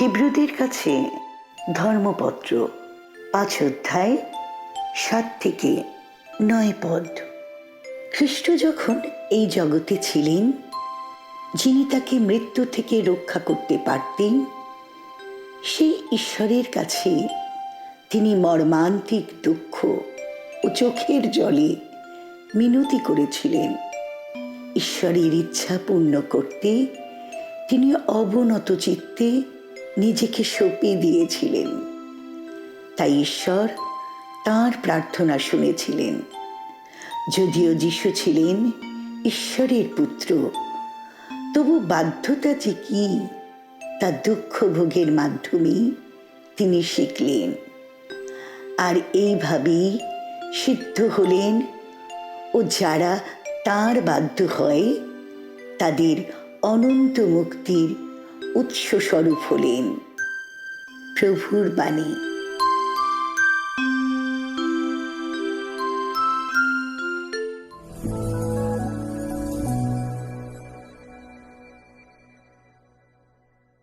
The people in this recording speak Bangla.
হিব্রুদের কাছে ধর্মপত্র, পাঁচ অধ্যায়, সাত থেকে নয় পদ। খ্রিস্ট যখন এই জগতে ছিলেন, যিনি তাকে মৃত্যু থেকে রক্ষা করতে পারতেন, সেই ঈশ্বরের কাছে তিনি মর্মান্তিক দুঃখ ও চোখের জলে মিনতি করেছিলেন। ঈশ্বরের ইচ্ছা পূর্ণ করতে, তিনি অবনত চিত্তে নিজেকে সঁপে দিয়েছিলেন। তাই ঈশ্বর তার প্রার্থনা শুনেছিলেন। যদিও যিশু ছিলেন ঈশ্বরের পুত্র, তবু বাধ্যতা যে কি, তা দুঃখ ভোগের মাধ্যমে তিনি শিখলেন। আর এইভাবেই সিদ্ধ হলেন ও যারা তার বাধ্য হয়, তাদের অনন্ত মুক্তির উৎস স্বরূপ হলেন। প্রভুর বাণী।